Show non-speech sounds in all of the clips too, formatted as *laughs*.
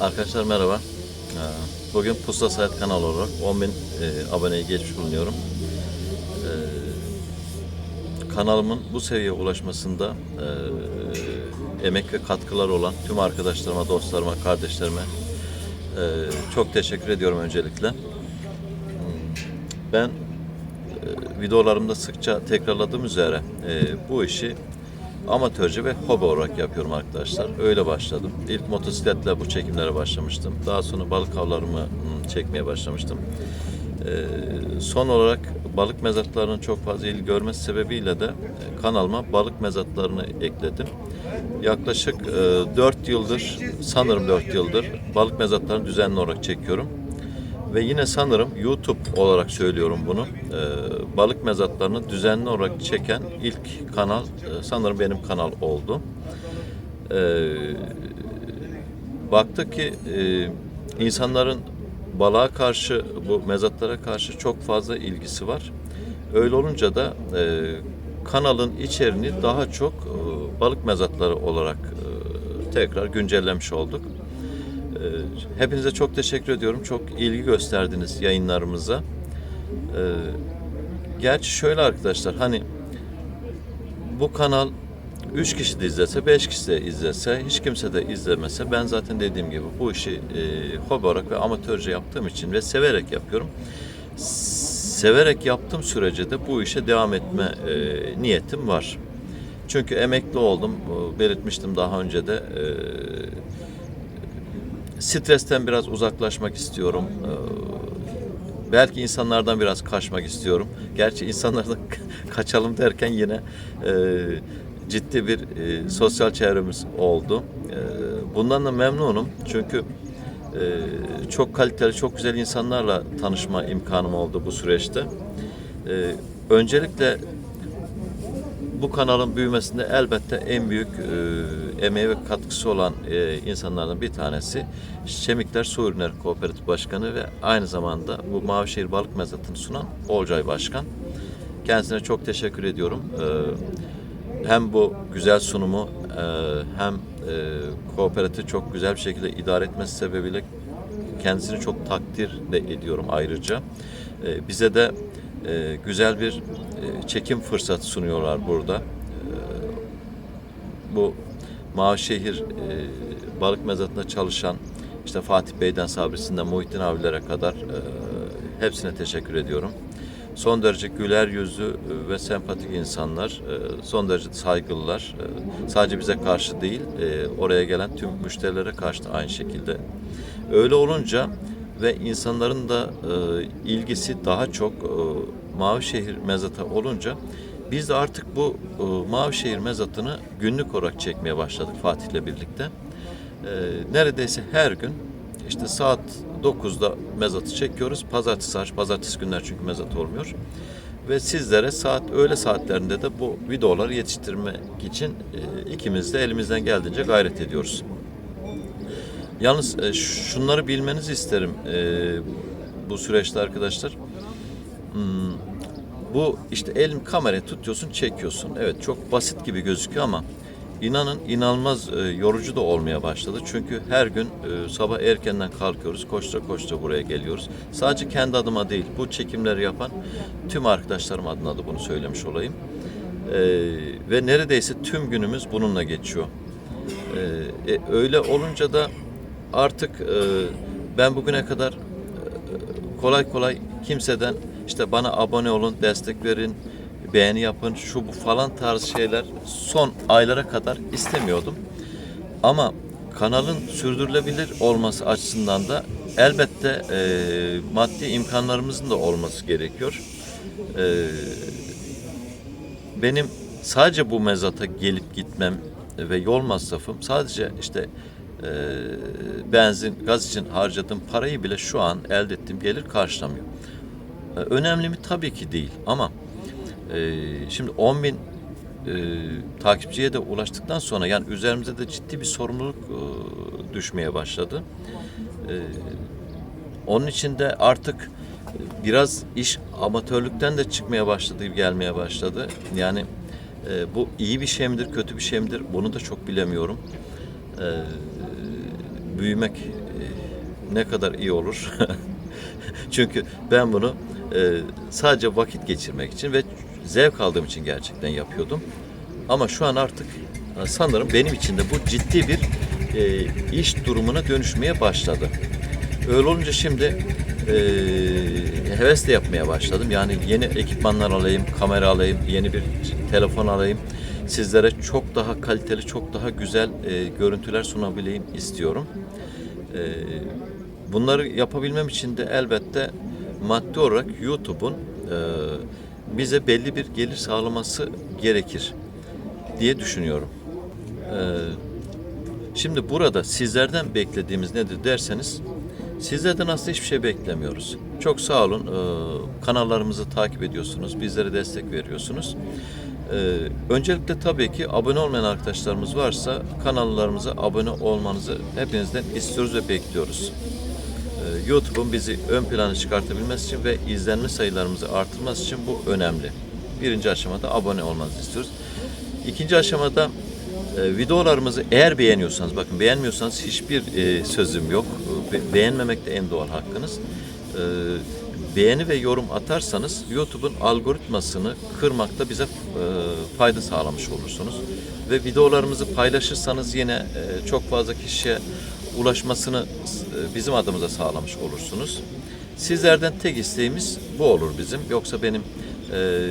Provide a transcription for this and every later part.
Arkadaşlar merhaba. Ee, Bugün Pusula Sayat kanalı olarak 10 bin e, aboneye geçmiş bulunuyorum. Ee, kanalımın bu seviyeye ulaşmasında e, emek ve katkılar olan tüm arkadaşlarıma, dostlarıma, kardeşlerime e, çok teşekkür ediyorum öncelikle. Hmm, Ben videolarımda sıkça tekrarladığım üzere bu işi amatörce ve hobi olarak yapıyorum arkadaşlar. Öyle başladım. İlk motosikletle bu çekimlere başlamıştım. Daha sonra balık avlarımı hmm, çekmeye başlamıştım. E, son olarak balık mezatlarının çok fazla ilgi görmesi sebebiyle de kanalıma balık mezatlarını ekledim. Yaklaşık e, 4 yıldır, sanırım 4 yıldır balık mezatlarını düzenli olarak çekiyorum. Ve yine sanırım YouTube olarak söylüyorum bunu. Ee, balık mezatlarını düzenli olarak çeken ilk kanal e, sanırım benim kanal oldu. Ee, baktık ki e, insanların balığa karşı, bu mezatlara karşı çok fazla ilgisi var. Öyle olunca da e, kanalın içeriğini daha çok e, balık mezatları olarak e, tekrar güncellemiş olduk. Ee, Hepinize çok teşekkür ediyorum. Çok ilgi gösterdiniz yayınlarımıza. Ee, Gerçi şöyle arkadaşlar hani bu kanal 3 kişi de izlese, 5 kişi de izlese, hiç kimse de izlemese ben zaten dediğim gibi bu işi e, hobi olarak ve amatörce yaptığım için ve severek yapıyorum. Severek yaptığım sürece de bu işe devam etme e, niyetim var. Çünkü emekli oldum. e, Belirtmiştim daha önce de. E, stresten biraz uzaklaşmak istiyorum. Ee, belki insanlardan biraz kaçmak istiyorum. Gerçi insanlardan *laughs* kaçalım derken yine e, ciddi bir e, sosyal çevremiz oldu. E, bundan da memnunum. Çünkü e, çok kaliteli, çok güzel insanlarla tanışma imkanım oldu bu süreçte. E, öncelikle bu kanalın büyümesinde elbette en büyük e, emeği ve katkısı olan e, insanlardan bir tanesi Şemikler Su Ürünleri Kooperatif Başkanı ve aynı zamanda bu Mavişehir Balık Mezatı'nı sunan Olcay Başkan. Kendisine çok teşekkür ediyorum. E, hem bu güzel sunumu e, hem e, kooperatifi çok güzel bir şekilde idare etmesi sebebiyle kendisini çok takdir de ediyorum ayrıca. E, bize de e, güzel bir e, çekim fırsatı sunuyorlar burada. E, bu Mavişehir e, balık mezatında çalışan işte Fatih Bey'den Sabrisi'nden Muhittin abilere kadar e, hepsine teşekkür ediyorum. Son derece güler yüzlü ve sempatik insanlar, e, son derece saygılılar. E, Sadece bize karşı değil, e, oraya gelen tüm müşterilere karşı da aynı şekilde. Öyle olunca ve insanların da e, ilgisi daha çok e, Mavişehir mezatı olunca biz de artık bu e, Mavişehir mezatını günlük olarak çekmeye başladık Fatih'le birlikte. E, neredeyse her gün işte saat 9'da mezatı çekiyoruz. Pazartesi hariç, pazartesi günler çünkü mezat olmuyor. Ve sizlere saat öğle saatlerinde de bu videoları yetiştirmek için e, ikimiz de elimizden geldiğince gayret ediyoruz. Yalnız e, şunları bilmenizi isterim e, bu süreçte arkadaşlar. Hmm, bu işte elin kamerayı tutuyorsun, çekiyorsun. Evet çok basit gibi gözüküyor ama inanın inanılmaz e, yorucu da olmaya başladı. Çünkü her gün e, sabah erkenden kalkıyoruz, koştura koştura buraya geliyoruz. Sadece kendi adıma değil, bu çekimleri yapan tüm arkadaşlarım adına da bunu söylemiş olayım. E, ve neredeyse tüm günümüz bununla geçiyor. E, e, öyle olunca da artık e, ben bugüne kadar e, kolay kolay kimseden işte bana abone olun, destek verin, beğeni yapın, şu bu falan tarz şeyler son aylara kadar istemiyordum. Ama kanalın sürdürülebilir olması açısından da elbette e, maddi imkanlarımızın da olması gerekiyor. E, benim sadece bu mezata gelip gitmem ve yol masrafım sadece işte e, benzin, gaz için harcadığım parayı bile şu an elde ettiğim gelir karşılamıyor. E, önemli mi? Tabii ki değil ama e, şimdi 10 bin e, takipçiye de ulaştıktan sonra yani üzerimize de ciddi bir sorumluluk e, düşmeye başladı. E, onun için de artık biraz iş amatörlükten de çıkmaya başladı, gelmeye başladı. Yani e, bu iyi bir şey midir, kötü bir şey midir bunu da çok bilemiyorum. E, büyümek ne kadar iyi olur. *laughs* Çünkü ben bunu e, sadece vakit geçirmek için ve zevk aldığım için gerçekten yapıyordum. Ama şu an artık e, sanırım benim için de bu ciddi bir e, iş durumuna dönüşmeye başladı. Öyle olunca şimdi e, hevesle yapmaya başladım. Yani yeni ekipmanlar alayım, kamera alayım, yeni bir telefon alayım. Sizlere çok daha kaliteli, çok daha güzel e, görüntüler sunabileyim istiyorum. E, bunları yapabilmem için de elbette maddi olarak YouTube'un e, bize belli bir gelir sağlaması gerekir diye düşünüyorum. E, Şimdi burada sizlerden beklediğimiz nedir derseniz sizlerden aslında hiçbir şey beklemiyoruz. Çok sağ olun. Ee, kanallarımızı takip ediyorsunuz. Bizlere destek veriyorsunuz. Ee, öncelikle tabii ki abone olmayan arkadaşlarımız varsa kanallarımıza abone olmanızı hepinizden istiyoruz ve bekliyoruz. Ee, YouTube'un bizi ön plana çıkartabilmesi için ve izlenme sayılarımızı artırması için bu önemli. Birinci aşamada abone olmanızı istiyoruz. İkinci aşamada e, videolarımızı eğer beğeniyorsanız, bakın beğenmiyorsanız hiçbir e, sözüm yok. Be- beğenmemek de en doğal hakkınız. E, beğeni ve yorum atarsanız YouTube'un algoritmasını kırmakta bize e, fayda sağlamış olursunuz. Ve videolarımızı paylaşırsanız yine e, çok fazla kişiye ulaşmasını e, bizim adımıza sağlamış olursunuz. Sizlerden tek isteğimiz bu olur bizim. Yoksa benim e,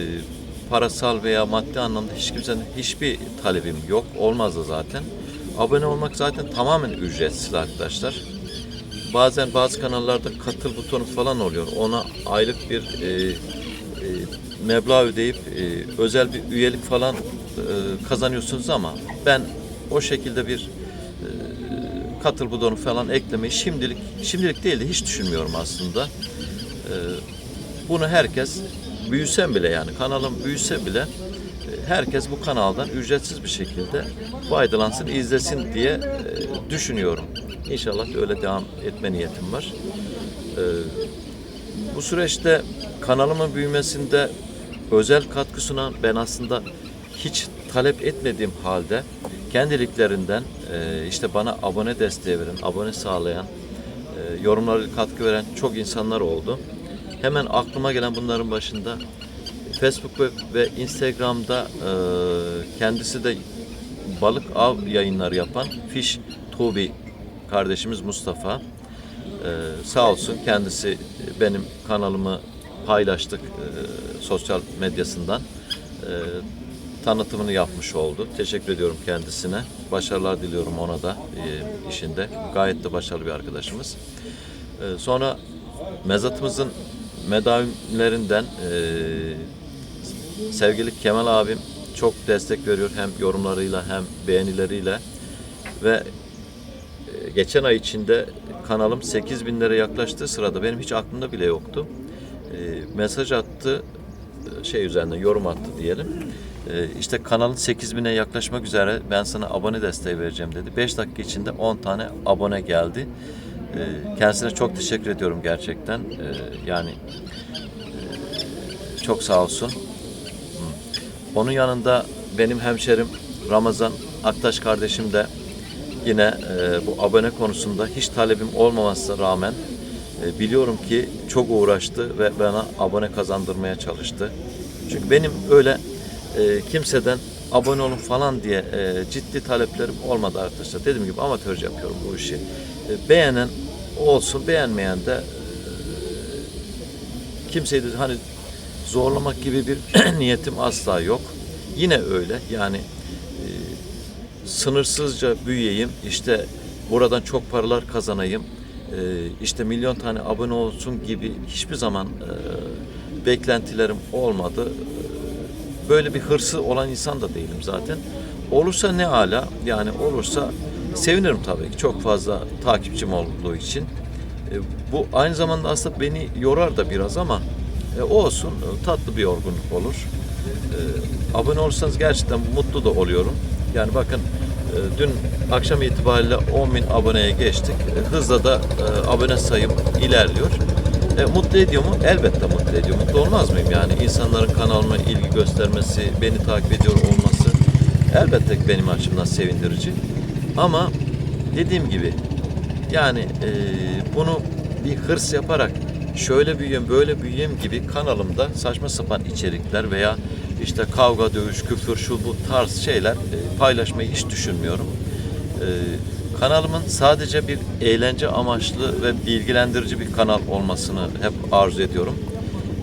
parasal veya maddi anlamda hiç kimsenin hiçbir talebim yok. Olmaz da zaten. Abone olmak zaten tamamen ücretsiz arkadaşlar. Bazen bazı kanallarda katıl butonu falan oluyor. Ona aylık bir e, e, meblağ ödeyip e, özel bir üyelik falan e, kazanıyorsunuz ama ben o şekilde bir e, katıl butonu falan eklemeyi şimdilik şimdilik değil de hiç düşünmüyorum aslında. E, bunu herkes büyüsem bile yani kanalım büyüse bile e, herkes bu kanaldan ücretsiz bir şekilde faydalansın, izlesin diye e, düşünüyorum. İnşallah da öyle devam etme niyetim var. E, bu süreçte kanalımın büyümesinde özel katkı sunan ben aslında hiç talep etmediğim halde kendiliklerinden e, işte bana abone desteği veren, abone sağlayan, e, yorumlarıyla katkı veren çok insanlar oldu. Hemen aklıma gelen bunların başında Facebook ve, ve Instagram'da e, kendisi de balık av yayınları yapan Fish Tobi kardeşimiz Mustafa. Ee, sağ olsun kendisi benim kanalımı paylaştık e, sosyal medyasından. E, tanıtımını yapmış oldu. Teşekkür ediyorum kendisine. Başarılar diliyorum ona da e, işinde. Gayet de başarılı bir arkadaşımız. E, sonra mezatımızın medavimlerinden e, sevgili Kemal abim çok destek veriyor hem yorumlarıyla hem beğenileriyle ve geçen ay içinde kanalım 8 bin lira yaklaştığı sırada benim hiç aklımda bile yoktu. E, mesaj attı, e, şey üzerinden yorum attı diyelim. E, işte kanalın 8 bine yaklaşmak üzere ben sana abone desteği vereceğim dedi. 5 dakika içinde 10 tane abone geldi. E, kendisine çok teşekkür ediyorum gerçekten. E, yani e, çok sağ olsun. Onun yanında benim hemşerim Ramazan Aktaş kardeşim de yine e, bu abone konusunda hiç talebim olmamasına rağmen e, biliyorum ki çok uğraştı ve bana abone kazandırmaya çalıştı. Çünkü benim öyle e, kimseden abone olun falan diye e, ciddi taleplerim olmadı arkadaşlar. Dediğim gibi amatörce yapıyorum bu işi. E, beğenen olsun, beğenmeyen de e, kimseyi de hani zorlamak gibi bir *clears throat* niyetim asla yok. Yine öyle yani sınırsızca büyüyeyim, işte buradan çok paralar kazanayım, e, işte milyon tane abone olsun gibi hiçbir zaman e, beklentilerim olmadı. E, Böyle bir hırsı olan insan da değilim zaten. Olursa ne ala, yani olursa sevinirim tabii ki çok fazla takipçim olduğu için. E, Bu aynı zamanda aslında beni yorar da biraz ama e, olsun e, tatlı bir yorgunluk olur. E, abone olursanız gerçekten mutlu da oluyorum. Yani bakın e, dün akşam itibariyle 10 bin aboneye geçtik. E, hızla da e, abone sayım ilerliyor. E, mutlu ediyor mu? Elbette mutlu ediyor. Mutlu olmaz mıyım yani? insanların kanalıma ilgi göstermesi, beni takip ediyor olması elbette benim açımdan sevindirici. Ama dediğim gibi Yani e, bunu bir hırs yaparak şöyle büyüyeyim böyle büyüyeyim gibi kanalımda saçma sapan içerikler veya işte kavga, dövüş, küfür, şu bu tarz şeyler e, paylaşmayı hiç düşünmüyorum. E, kanalımın sadece bir eğlence amaçlı ve bilgilendirici bir kanal olmasını hep arzu ediyorum.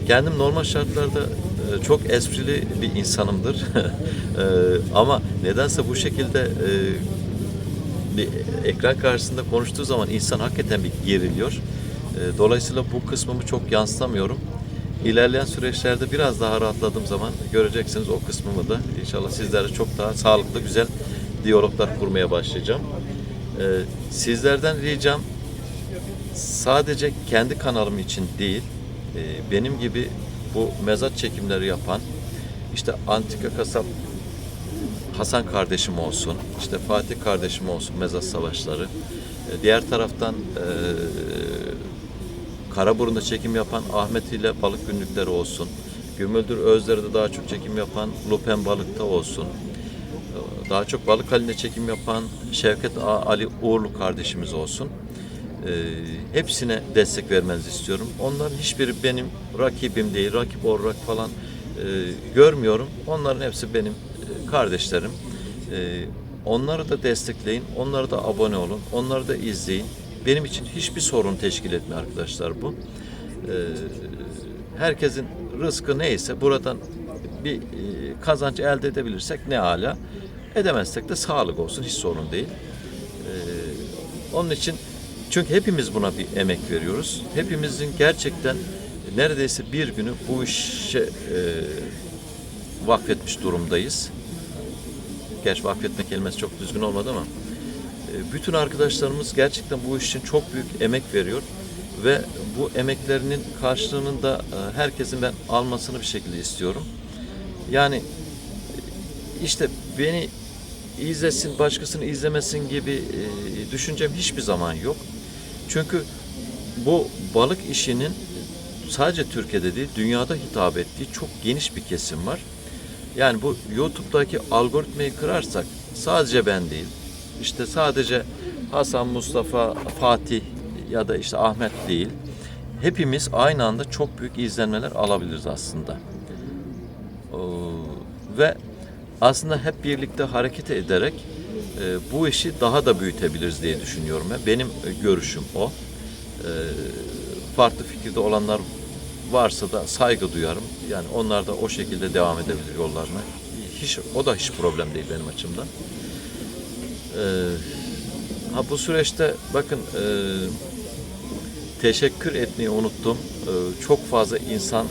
Kendim normal şartlarda e, çok esprili bir insanımdır. *laughs* Ama nedense bu şekilde bir ekran karşısında konuştuğu zaman insan hakikaten bir geriliyor. Dolayısıyla bu kısmımı çok yansıtamıyorum. İlerleyen süreçlerde biraz daha rahatladığım zaman göreceksiniz o kısmımı da inşallah sizlerle çok daha sağlıklı, güzel diyaloglar kurmaya başlayacağım. E, Sizlerden ricam sadece kendi kanalım için değil, e, benim gibi bu mezat çekimleri yapan, işte antika kasap Hasan kardeşim olsun, işte Fatih kardeşim olsun mezat savaşları. E, Diğer taraftan e, Karaburun'da çekim yapan Ahmet ile balık günlükleri olsun. Gümüldür Özler'de daha çok çekim yapan Lupen Balık'ta olsun. E, Daha çok balık halinde çekim yapan Şevket Ali Uğurlu kardeşimiz olsun. E, hepsine destek vermenizi istiyorum. Onların hiçbiri benim rakibim değil, rakip olarak falan e, görmüyorum. Onların hepsi benim e, kardeşlerim. E, onları da destekleyin, onları da abone olun, onları da izleyin. Benim için hiçbir sorun teşkil etmiyor arkadaşlar bu. E, herkesin rızkı neyse buradan bir e, kazanç elde edebilirsek ne hala. Edemezsek de sağlık olsun hiç sorun değil. Ee, onun için çünkü hepimiz buna bir emek veriyoruz. Hepimizin gerçekten neredeyse bir günü bu işe e, vakfetmiş durumdayız. Gerçi vakfetme kelimesi çok düzgün olmadı ama bütün arkadaşlarımız gerçekten bu iş için çok büyük emek veriyor ve bu emeklerinin karşılığını da e, herkesin ben almasını bir şekilde istiyorum. Yani işte beni izlesin, başkasını izlemesin gibi e, düşüncem hiçbir zaman yok. Çünkü bu balık işinin sadece Türkiye'de değil, dünyada hitap ettiği çok geniş bir kesim var. Yani bu YouTube'daki algoritmayı kırarsak sadece ben değil, işte sadece Hasan, Mustafa, Fatih ya da işte Ahmet değil, hepimiz aynı anda çok büyük izlenmeler alabiliriz aslında. Ee, ve aslında hep birlikte hareket ederek e, bu işi daha da büyütebiliriz diye düşünüyorum. ben. Benim e, görüşüm o. E, farklı fikirde olanlar varsa da saygı duyarım. Yani onlar da o şekilde devam edebilir yollarına. Hiç, o da hiç problem değil benim açımdan. E, ha bu süreçte bakın e, teşekkür etmeyi unuttum. E, çok fazla insan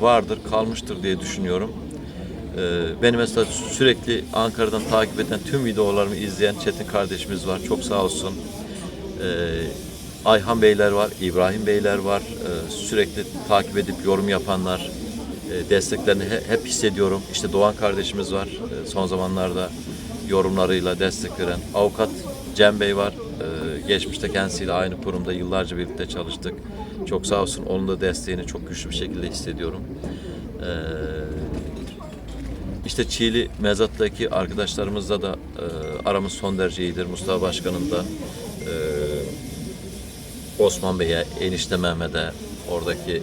vardır, kalmıştır diye düşünüyorum. Ee, Beni mesela sürekli Ankara'dan takip eden tüm videolarımı izleyen Çetin kardeşimiz var. Çok sağ olsun. Ee, Ayhan Beyler var, İbrahim Beyler var. Ee, Sürekli takip edip yorum yapanlar. Ee, Desteklerini he- hep hissediyorum. İşte Doğan kardeşimiz var. Ee, Son zamanlarda yorumlarıyla destek veren. Avukat Cem Bey var. Ee, Geçmişte kendisiyle aynı kurumda yıllarca birlikte çalıştık. Çok sağ olsun. Onun da desteğini çok güçlü bir şekilde hissediyorum. Ee, işte Çiğli Mezat'taki arkadaşlarımızla da e, aramız son derece iyidir. Mustafa Başkan'ın da e, Osman Bey'e, Enişte Mehmet'e, oradaki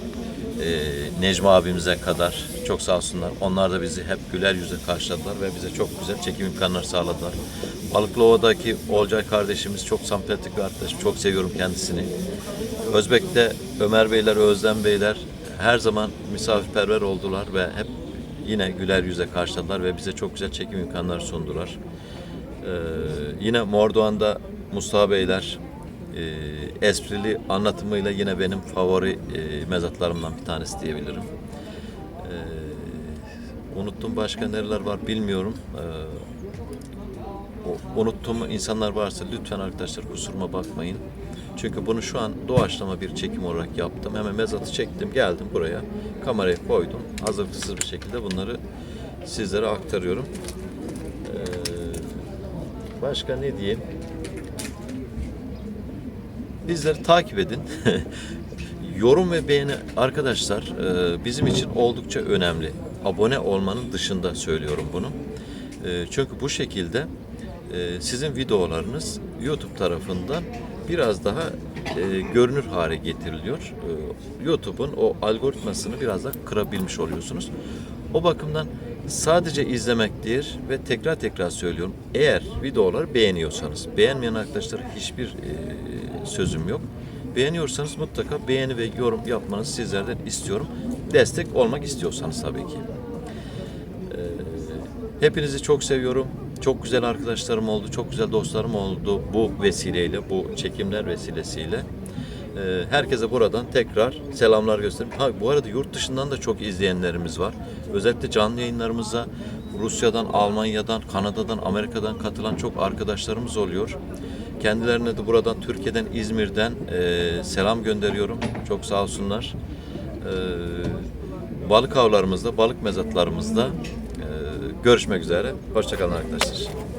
Necmi abimize kadar çok sağ olsunlar. Onlar da bizi hep güler yüzle karşıladılar ve bize çok güzel çekim imkanları sağladılar. Balıklıova'daki Olcay kardeşimiz çok sempatik bir arkadaşım. Çok seviyorum kendisini. Özbek'te Ömer Beyler, Özlem Beyler her zaman misafirperver oldular ve hep yine güler yüze karşıladılar ve bize çok güzel çekim imkanları sundular. Ee, yine Mordoğan'da Mustafa Beyler e, esprili anlatımıyla yine benim favori e, mezatlarımdan bir tanesi diyebilirim. Ee, unuttum başka nereler var bilmiyorum. O- unuttuğum insanlar varsa lütfen arkadaşlar kusuruma bakmayın. Çünkü bunu şu an doğaçlama bir çekim olarak yaptım. Hemen mezatı çektim, geldim buraya. Kamerayı koydum. Hazırlıksız bir şekilde bunları sizlere aktarıyorum. Ee, başka ne diyeyim? Bizleri takip edin. *laughs* Yorum ve beğeni arkadaşlar e, bizim için oldukça önemli. Abone olmanın dışında söylüyorum bunu. E, Çünkü bu şekilde e, sizin videolarınız YouTube tarafından biraz daha görünür hale getiriliyor. YouTube'un o algoritmasını biraz daha kırabilmiş oluyorsunuz. O bakımdan sadece izlemek değil ve tekrar tekrar söylüyorum. Eğer videoları beğeniyorsanız, beğenmeyen arkadaşlara hiçbir sözüm yok. Beğeniyorsanız mutlaka beğeni ve yorum yapmanızı sizlerden istiyorum. Destek olmak istiyorsanız tabii ki. Hepinizi çok seviyorum. Çok güzel arkadaşlarım oldu, çok güzel dostlarım oldu bu vesileyle, bu çekimler vesilesiyle. Ee, Herkese buradan tekrar selamlar göstereyim. Ha, bu arada yurt dışından da çok izleyenlerimiz var. Özellikle canlı yayınlarımıza Rusya'dan, Almanya'dan, Kanada'dan, Amerika'dan katılan çok arkadaşlarımız oluyor. Kendilerine de buradan Türkiye'den, İzmir'den e, selam gönderiyorum. Çok sağ olsunlar. Ee, balık avlarımızda, balık mezatlarımızda e, görüşmek üzere. Hoşçakalın arkadaşlar.